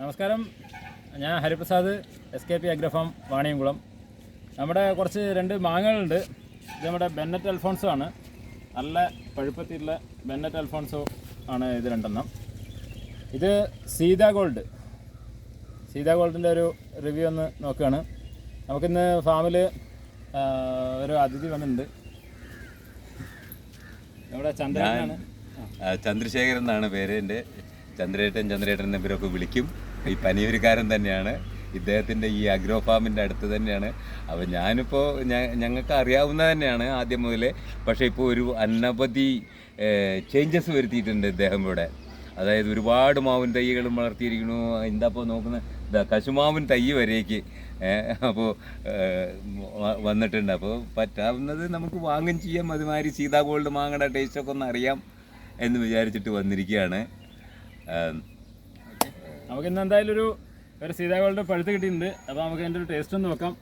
നമസ്കാരം. ഞാൻ Hariprasad S K P agro farm Vaniyamkulam. നമ്മുടെ കുറച്ച് രണ്ട് മാങ്ങകളുണ്ട്. ഇത് നമ്മുടെ ബെന്നറ്റ് അൽഫോൺസോ ആണ്. നല്ല പഴുപ്പത്തിലുള്ള ബെന്നറ്റ് അൽഫോൺസോ ആണ് ഇത് രണ്ടെണ്ണം. ഇത് സീത ഗോൾഡ്. സീത ഗോൾഡിന്റെ ഒരു റിവ്യൂ ഒന്ന് നോക്കുകയാണ്. നമുക്കിന്ന് ഫാമിൽ ഒരു അതിഥി വന്നിട്ടുണ്ട്. നമ്മുടെ ചന്ദ്രനാണ് ചന്ദ്രശേഖരൻ എന്നാണ് പേര് എന്റെ. ചന്ദ്രേട്ടൻ ചന്ദ്രേട്ടൻ എന്നിവരൊക്കെ വിളിക്കും. ഈ പനിയൂരുകാരൻ തന്നെയാണ്. ഇദ്ദേഹത്തിന്റെ ഈ അഗ്രോ ഫാമിന്റെ അടുത്ത് തന്നെയാണ്. അപ്പോൾ ഞാനിപ്പോൾ ഞങ്ങൾക്ക് അറിയാവുന്ന തന്നെയാണ് ആദ്യം മുതലേ. പക്ഷേ ഇപ്പോൾ ഒരു അനവധി ചേഞ്ചസ് വരുത്തിയിട്ടുണ്ട് ഇദ്ദേഹം ഇവിടെ. അതായത് ഒരുപാട് മാവിൻ തൈകളും വളർത്തിയിരിക്കുന്നു. എന്താപ്പോൾ നോക്കുന്ന ഇതാ കശുമാവിൻ തൈ വരേക്ക്. അപ്പോൾ വന്നിട്ടുണ്ട്. അപ്പോൾ പറ്റാവുന്നത് നമുക്ക് വാങ്ങും ചെയ്യാം. അതുമാതിരി സീതാ ഗോൾഡ് മാങ്ങയുടെ ടേസ്റ്റൊക്കെ ഒന്ന് അറിയാം എന്ന് വിചാരിച്ചിട്ട് വന്നിരിക്കുകയാണ്. നമുക്ക് ഇന്ന് എന്തായാലും ഒരു ഒരു സീതാകളുടെ പഴുത്ത് കിട്ടിയിട്ടുണ്ട്. അപ്പോൾ നമുക്ക് അതിന്റെ ഒരു ടേസ്റ്റ് ഒന്ന് നോക്കാം.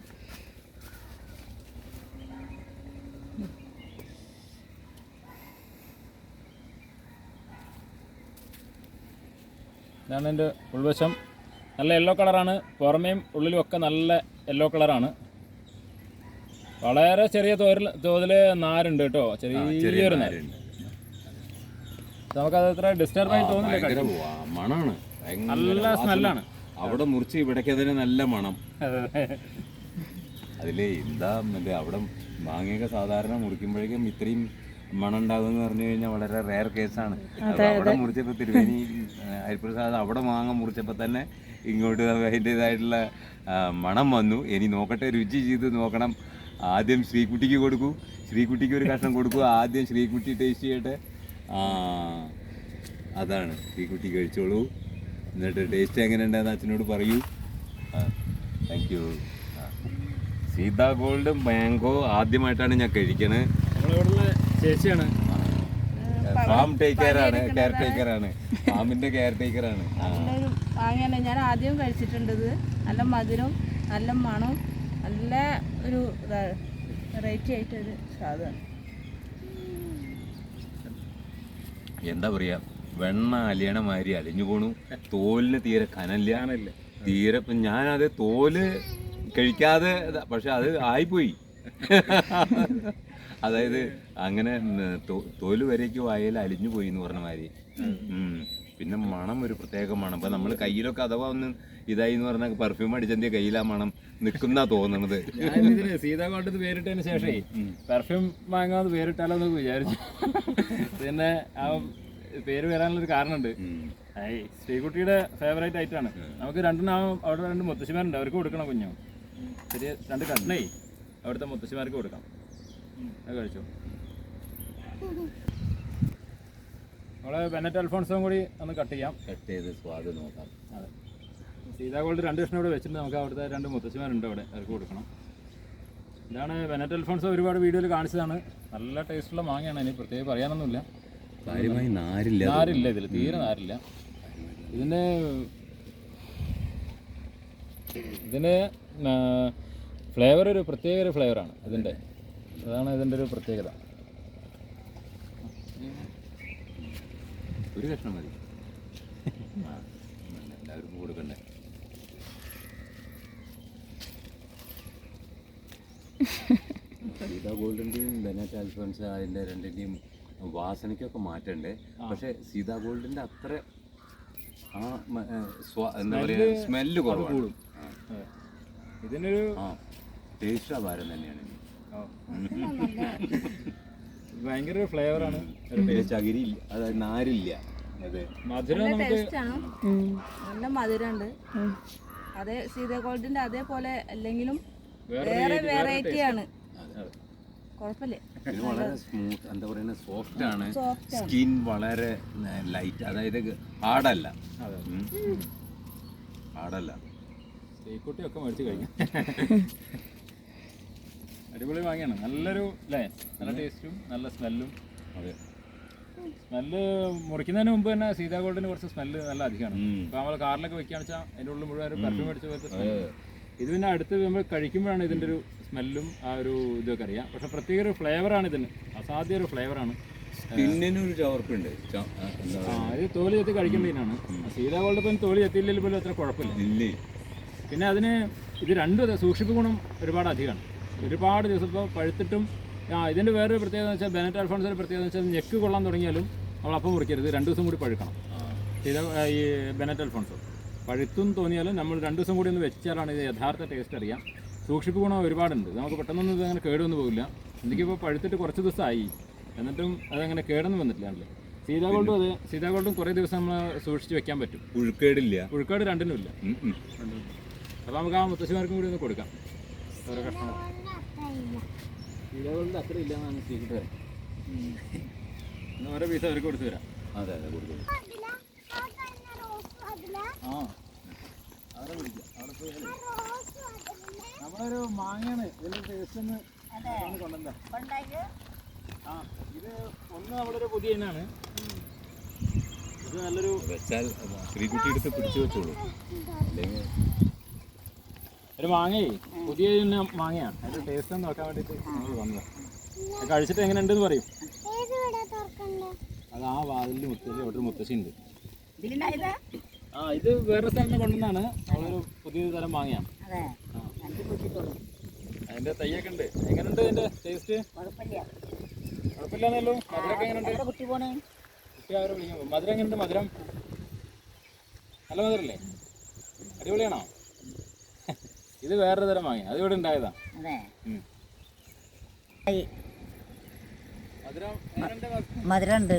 ഇതാണ് എന്റെ ഉൾവശം. നല്ല യെല്ലോ കളറാണ് പുറമേയും ഉള്ളിലും ഒക്കെ നല്ല യെല്ലോ കളറാണ് വളരെ ചെറിയ തോതിൽ തോതിൽ നാരുണ്ട് കേട്ടോ. ചെറിയൊരു നാര്. നാരുണ്ട്. നമുക്കത് അത്ര ഡിസ്റ്റർബായി ഭയങ്കര നല്ല. സ്മെല്ലാണ്. അവിടെ മുറിച്ച് ഇവിടേക്ക് അതിന് നല്ല മണം. അതിൽ എന്താ മറ്റേ അവിടെ മാങ്ങയൊക്കെ സാധാരണ മുറിക്കുമ്പോഴേക്കും ഇത്രയും മണം ഉണ്ടാകുമെന്ന് പറഞ്ഞു കഴിഞ്ഞാൽ വളരെ റെയർ കേസാണ് അവിടെ മുറിച്ചപ്പോൾ തിരുവേനി ഹരിപ്രസാദ് അവിടെ മാങ്ങ മുറിച്ചപ്പോൾ തന്നെ ഇങ്ങോട്ട് അതിന്റെതായിട്ടുള്ള മണം വന്നു. ഇനി നോക്കട്ടെ രുചി ചെയ്ത് നോക്കണം. ആദ്യം ശ്രീകുട്ടിക്ക് കൊടുക്കൂ. ശ്രീകുട്ടിക്ക് ഒരു കഷ്ണം കൊടുക്കൂ. ആദ്യം ശ്രീകുട്ടി ടേസ്റ്റ് ചെയ്യട്ടെ. അതാണ്. ശ്രീകുട്ടി കഴിച്ചോളൂ. എന്നിട്ട് ടേസ്റ്റ് എങ്ങനെ ഉണ്ടെന്ന് അച്ഛനോട് പറയൂ. Thank you Seetha gold mango ആദ്യമായിട്ടാണ് ഞാൻ കഴിക്കണത് ചേച്ചിയാണ്. ഫാം ടേക്കറാണ് കെയർ ടേക്കറാണ് ഫാമിന്റെ കെയർ ടേക്കറാണ് മാങ്ങയാണ് ഞാൻ ആദ്യം കഴിച്ചിട്ടുണ്ടത്. നല്ല മധുരം നല്ല മണം നല്ല ഒരു വെറൈറ്റി ആയിട്ടൊരു സാധനം. എന്താ പറയാ? വെണ്ണ അലിയണ മാതിരി അലിഞ്ഞു പോണു. തോലിന് തീരെ കനല്ല തീരെ ഞാൻ ഞാനത് തോൽ കഴിക്കാതെ പക്ഷെ അത് ആയിപ്പോയി. അതായത് അങ്ങനെ തോൽ വരേക്ക് വായയിൽ അലിഞ്ഞു പോയി എന്ന് പറഞ്ഞ മാതിരി. പിന്നെ മണം ഒരു പ്രത്യേക മണം. ഇപ്പൊ നമ്മൾ കയ്യിലൊക്കെ അഥവാ ഒന്ന് ഇതായി എന്ന് പറഞ്ഞ പെർഫ്യൂം അടിച്ചതിന്റെ കയ്യിലാ മണം നിൽക്കുന്ന തോന്നണത്. സീതാകോട്ടത്ത് പേരിട്ടതിന് ശേഷമേ പെർഫ്യൂം വാങ്ങാന്ന് പേരിട്ടാലോ എന്ന് വിചാരിച്ചു. പിന്നെ ആ പേര് വരാനുള്ളൊരു കാരണമുണ്ട്. ഉം. ഏയ് ശ്രീകുട്ടിയുടെ ഫേവറേറ്റ് ആയിട്ടാണ് നമുക്ക് രണ്ടെണ്ണം അവിടെ രണ്ട് മുത്തശ്ശിമാരുണ്ട്. അവർക്ക് കൊടുക്കണം കുഞ്ഞു. ചെറിയ രണ്ട് കണ്ണേ അവിടുത്തെ മുത്തശ്ശിമാർക്ക് കൊടുക്കാം അത് കഴിച്ചു. നമ്മളെ ബെനറ്റ് അൽഫോൺസും കൂടി ഒന്ന് കട്ട് ചെയ്യാം. കട്ട് ചെയ്ത് സ്വാദ് നോക്കാം. അതെ. സീതാഗോൾഡ് രണ്ട് കഷ്ണം ഇവിടെ വെച്ചിട്ടുണ്ട്. നമുക്ക് അവിടുത്തെ രണ്ട് മുത്തശ്ശിമാരുണ്ട് അവിടെ. അവർക്ക് കൊടുക്കണം. ഇതാണ് ബെനറ്റ് അൽഫോൺസ് ഒരുപാട് വീഡിയോയിൽ കാണിച്ചതാണ്. നല്ല ടേസ്റ്റുള്ള മാങ്ങയാണ്. ഇനി പ്രത്യേകം പറയാനൊന്നുമില്ല. കാര്യമായി നാരില്ല നാരില്ല ഇതിൽ തീരെ നാരില്ല. ഇതിന് ഇതിന് ഫ്ലേവർ ഒരു പ്രത്യേക ഒരു ഫ്ലേവറാണ് ഇതിന്റെ. അതാണ് ഇതിന്റെ ഒരു പ്രത്യേകത. ഒരു കഷ്ണം മതി. എല്ലാവർക്കും കൊടുക്കണ്ടേ? ഗോൾഡിന്റെയും ബെനറ്റ് അൽഫോൻസ് അതിന്റെ രണ്ടിന്റെയും വാസനയ്ക്കൊക്കെ മാറ്റണ്ടേ. പക്ഷെ സീതാ ഗോൾഡിന്റെ അത്ര ആ എന്താ പറയാ സ്മെല്ല് കുറവാണ്. ഇതിനൊരു ടേസ്റ്റ് അപാരം തന്നെയാണ്. ഭയങ്കര ഒരു ഫ്ലേവറാണ് ചകിരി അതായത് നാരില്ല. അതെ. മധുരം ടേസ്റ്റാണ് നല്ല മധുരമുണ്ട്. അതേ സീത ഗോൾഡിന്റെ അതേപോലെ അല്ലെങ്കിലും വേറെ വെറൈറ്റി ആണ്. കുഴപ്പമില്ല. ഇത് വളരെ സ്മൂത്ത് എന്താ പറയുക സോഫ്റ്റ് ആണ്. സ്കിൻ വളരെ ലൈറ്റ് അതായത് ഹാർഡല്ല. ഹാർഡല്ല. തേക്കോട്ടിയൊക്കെ മേടിച്ച് കഴിക്കാം. അടിപൊളി വാങ്ങിയാണ്. നല്ലൊരു അല്ലേ നല്ല ടേസ്റ്റും നല്ല സ്മെല്ലും അതെ. സ്മെല്ല് മുറിക്കുന്നതിന് മുമ്പ് തന്നെ സീതാ ഗോൾഡിന് കുറച്ച് സ്മെല്ല് നല്ല അധികമാണ്. ഇപ്പൊ നമ്മൾ കാറിലൊക്കെ വെക്കുകയാണെന്ന് വെച്ചാൽ അതിന്റെ ഉള്ളിൽ മുഴുവൻ പെർഫ്യൂം അടിച്ച് പോയിട്ട് സ്മെല്ല് ഇത് പിന്നെ അടുത്ത് നമ്മൾ കഴിക്കുമ്പോഴാണ് ഇതിന്റെ ഒരു സ്മെല്ലും ആ ഒരു ഇതൊക്കെ അറിയാം. പക്ഷെ പ്രത്യേക ഒരു ഫ്ലേവറാണ് ഇതിന്. അസാധ്യ ഒരു ഫ്ലേവറാണ് സ്കിന്നിനൊരു ചവർപ്പുണ്ട്. ആ, ഇത് തോലി ചെത്തി കഴിക്കേണ്ടതിനാണ് സീതാ ഗോൾഡ് ഇപ്പം തോലി ചെത്തിയില്ലെങ്കിൽ പോലും അത്ര കുഴപ്പമില്ല. പിന്നെ അതിന് ഇത് രണ്ടും സൂക്ഷിപ്പ് ഗുണം ഒരുപാട് അധികമാണ്. ഒരുപാട് ദിവസം ഇപ്പോൾ പഴുത്തിട്ടും ആ ഇതിന്റെ വേറൊരു പ്രത്യേകത എന്ന് വെച്ചാൽ ബെനറ്റ് അൽഫോൺസിന്റെ പ്രത്യേകത എന്ന് വെച്ചാൽ ഞെക്ക് കൊള്ളാൻ തുടങ്ങിയാലും നമ്മൾ അപ്പം മുറിക്കരുത്. രണ്ട് ദിവസം കൂടി പഴുക്കണം. ഇത് ഈ ബെനറ്റ് അൽഫോൺസോ പഴുത്തും തോന്നിയാലും നമ്മൾ രണ്ട് ദിവസം കൂടി ഒന്ന് വെച്ചാലാണ് ഇത് യഥാർത്ഥ ടേസ്റ്റ് അറിയാം. സൂക്ഷിപ്പ് ഗുണം ഒരുപാടുണ്ട്. നമുക്ക് പെട്ടെന്നൊന്നും ഇതങ്ങനെ കേടുവന്ന് പോകില്ല. എനിക്കിപ്പോൾ പഴുത്തിട്ട് കുറച്ച് ദിവസമായി. എന്നിട്ടും അതങ്ങനെ കേടൊന്നും വന്നിട്ടില്ലാണല്ലോ സീതാഗോൾഡും സീതാ ഗോൾഡും അതെ. സീതാഗോൾഡും കുറേ ദിവസം നമ്മൾ സൂക്ഷിച്ച് വെക്കാൻ പറ്റും. പുഴുക്കേടില്ല പുഴുക്കേട് രണ്ടിനും ഇല്ല. അപ്പോൾ നമുക്ക് ആ മുത്തശ്ശിമാർക്കും കൂടി ഒന്ന് കൊടുക്കാം. ഓരോ കഷ്ണം. സീതാഗോൾഡ് അത്ര. ഇന്ന് ഓരോ പീസ് അവർക്ക് കൊടുത്തു തരാം. അതെ അതെ കൊടുക്കും ആ. അവിടെ വിളിക്കാം. അവിടെ പോയി കളി. നമ്മളൊരു മാങ്ങയാണ്. ഇതിന്റെ ടേസ്റ്റ് ഒന്ന് കൊണ്ടുവന്ന. ആ ഇത് ഒന്ന് അവിടെ ഒരു പുതിയ ഇനാണ് ഇത് നല്ലൊരു വെച്ചാൽ ശ്രീകുട്ടി എടുത്ത് പിടിച്ചു വെച്ചോളൂ. അല്ലെങ്കിൽ ഒരു മാങ്ങയേ പുതിയ ഇനം മാങ്ങയാണ്. അതിന്റെ ടേസ്റ്റ് ഒന്ന് നോക്കാൻ വേണ്ടിയിട്ട് നമ്മൾ വന്നതാണ് കഴിച്ചിട്ട് എങ്ങനെ ഉണ്ടെന്ന് പറയും അത് ആ വാതിലിൽ മുത്തശ്ശി അവിടെ ഒരു മുത്തശ്ശി ഉണ്ട് ആ ഇത് വേറെ സ്ഥലത്ത് കൊണ്ടുവന്നാണ്. അവളൊരു പുതിയ തരം മാങ്ങയാണ് ആ. അതിന്റെ തയ്യൊക്കെ ഉണ്ട്. എങ്ങനെയുണ്ട് അതിന്റെ ടേസ്റ്റ് കുഴപ്പമില്ലാന്നല്ലോ മധുരമൊക്കെ എങ്ങനെയുണ്ട് കുട്ടി പോണേ? കുട്ടി അവരെ വിളിക്കാം മധുരം എങ്ങനെയുണ്ട് മധുരം? നല്ല മധുരല്ലേ? അടിപൊളിയാണോ? ഇത് വേറൊരു തരം വാങ്ങി. അത് ഇവിടെ ഉണ്ടായതാ. മധുരം മധുരം ഉണ്ട്